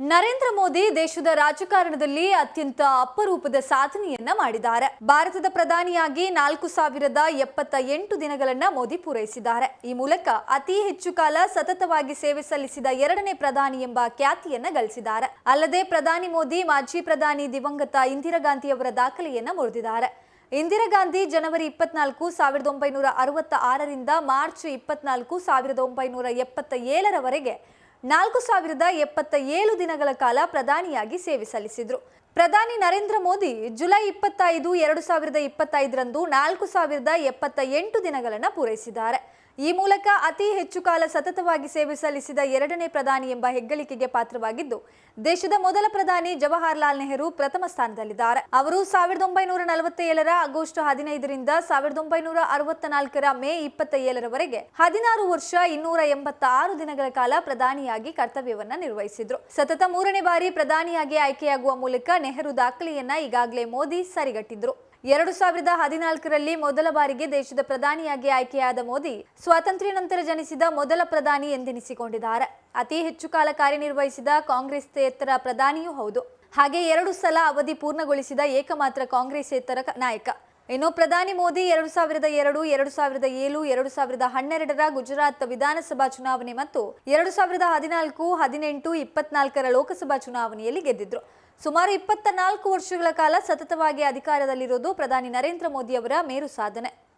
ನರೇಂದ್ರ ಮೋದಿ ದೇಶದ ರಾಜಕಾರಣದಲ್ಲಿ ಅತ್ಯಂತ ಅಪರೂಪದ ಸಾಧನೆಯನ್ನ ಮಾಡಿದ್ದಾರೆ. ಭಾರತದ ಪ್ರಧಾನಿಯಾಗಿ ನಾಲ್ಕು ಸಾವಿರದ ಎಪ್ಪತ್ತ ಎಂಟು ದಿನಗಳನ್ನ ಮೋದಿ ಪೂರೈಸಿದ್ದಾರೆ. ಈ ಮೂಲಕ ಅತಿ ಹೆಚ್ಚು ಕಾಲ ಸತತವಾಗಿ ಸೇವೆ ಸಲ್ಲಿಸಿದ ಎರಡನೇ ಪ್ರಧಾನಿ ಎಂಬ ಖ್ಯಾತಿಯನ್ನ ಗಳಿಸಿದ್ದಾರೆ. ಅಲ್ಲದೆ ಪ್ರಧಾನಿ ಮೋದಿ, ಮಾಜಿ ಪ್ರಧಾನಿ ದಿವಂಗತ ಇಂದಿರಾ ಗಾಂಧಿಯವರ ದಾಖಲೆಯನ್ನ ಮುರಿದಿದ್ದಾರೆ. ಇಂದಿರಾ ಗಾಂಧಿ ಜನವರಿ ಇಪ್ಪತ್ನಾಲ್ಕು, ಸಾವಿರದ ಒಂಬೈನೂರ ಅರವತ್ತ ಆರರಿಂದ ಮಾರ್ಚ್ ಇಪ್ಪತ್ನಾಲ್ಕು, ಸಾವಿರದ ಒಂಬೈನೂರ ಎಪ್ಪತ್ತ ಏಳರವರೆಗೆ ನಾಲ್ಕು ಸಾವಿರದ ಎಪ್ಪತ್ತ ಏಳು ದಿನಗಳ ಕಾಲ ಪ್ರಧಾನಿಯಾಗಿ ಸೇವೆ ಸಲ್ಲಿಸಿದ್ರು. ಪ್ರಧಾನಿ ನರೇಂದ್ರ ಮೋದಿ ಜುಲೈ ಇಪ್ಪತ್ತೈದು, ಎರಡು ಸಾವಿರದ ಇಪ್ಪತ್ತೈದರಂದು ನಾಲ್ಕು ಸಾವಿರದ ಎಪ್ಪತ್ತ ಎಂಟು ದಿನಗಳನ್ನು ಪೂರೈಸಿದ್ದಾರೆ. ಈ ಮೂಲಕ ಅತಿ ಹೆಚ್ಚು ಕಾಲ ಸತತವಾಗಿ ಸೇವೆ ಸಲ್ಲಿಸಿದ ಎರಡನೇ ಪ್ರಧಾನಿ ಎಂಬ ಹೆಗ್ಗಳಿಕೆಗೆ ಪಾತ್ರವಾಗಿದ್ದು, ದೇಶದ ಮೊದಲ ಪ್ರಧಾನಿ ಜವಾಹರಲಾಲ್ ನೆಹರು ಪ್ರಥಮ ಸ್ಥಾನದಲ್ಲಿದ್ದಾರೆ. ಅವರು ಸಾವಿರದ ಒಂಬೈನೂರ ನಲವತ್ತ ಏಳರ ಆಗಸ್ಟ್ ಹದಿನೈದರಿಂದ ಸಾವಿರದ ಒಂಬೈನೂರ ಅರವತ್ತ ನಾಲ್ಕರ ಮೇ ಇಪ್ಪತ್ತ ಏಳರವರೆಗೆ ಹದಿನಾರು ವರ್ಷ ಇನ್ನೂರ ಎಂಬತ್ತ ಆರು ದಿನಗಳ ಕಾಲ ಪ್ರಧಾನಿಯಾಗಿ ಕರ್ತವ್ಯವನ್ನು ನಿರ್ವಹಿಸಿದ್ರು. ಸತತ ಮೂರನೇ ಬಾರಿ ಪ್ರಧಾನಿಯಾಗಿ ಆಯ್ಕೆಯಾಗುವ ಮೂಲಕ ನೆಹರು ದಾಖಲೆಯನ್ನ ಈಗಾಗಲೇ ಮೋದಿ ಸರಿಗಟ್ಟಿದ್ರು. ಎರಡು ಸಾವಿರದ ಹದಿನಾಲ್ಕರಲ್ಲಿ ಮೊದಲ ಬಾರಿಗೆ ದೇಶದ ಪ್ರಧಾನಿಯಾಗಿ ಆಯ್ಕೆಯಾದ ಮೋದಿ ಸ್ವಾತಂತ್ರ್ಯ ನಂತರ ಜನಿಸಿದ ಮೊದಲ ಪ್ರಧಾನಿ ಎಂದೆನಿಸಿಕೊಂಡಿದ್ದಾರೆ. ಅತಿ ಹೆಚ್ಚು ಕಾಲ ಕಾರ್ಯನಿರ್ವಹಿಸಿದ ಕಾಂಗ್ರೆಸ್ ಎತ್ತರ ಪ್ರಧಾನಿಯೂ ಹೌದು. ಹಾಗೆ ಎರಡು ಸಲ ಅವಧಿ ಪೂರ್ಣಗೊಳಿಸಿದ ಏಕಮಾತ್ರ ಕಾಂಗ್ರೆಸ್ಸೇತರ ಎತ್ತರ ನಾಯಕ. ಇನ್ನು ಪ್ರಧಾನಿ ಮೋದಿ ಎರಡು ಸಾವಿರದ ಎರಡು ಎರಡು ಸಾವಿರದ ಏಳು, ಎರಡು ಸಾವಿರದ ಹನ್ನೆರಡರ ಗುಜರಾತ್ ವಿಧಾನಸಭಾ ಚುನಾವಣೆ ಮತ್ತು ಎರಡು ಸಾವಿರದ ಹದಿನಾಲ್ಕು, ಹದಿನೆಂಟು, ಇಪ್ಪತ್ನಾಲ್ಕರ ಲೋಕಸಭಾ ಚುನಾವಣೆಯಲ್ಲಿ ಗೆದ್ದಿದ್ರು. ಸುಮಾರು ಇಪ್ಪತ್ತ ನಾಲ್ಕು ವರ್ಷಗಳ ಕಾಲ ಸತತವಾಗಿ ಅಧಿಕಾರದಲ್ಲಿರೋದು ಪ್ರಧಾನಿ ನರೇಂದ್ರ ಮೋದಿ ಅವರ ಮೇರು ಸಾಧನೆ.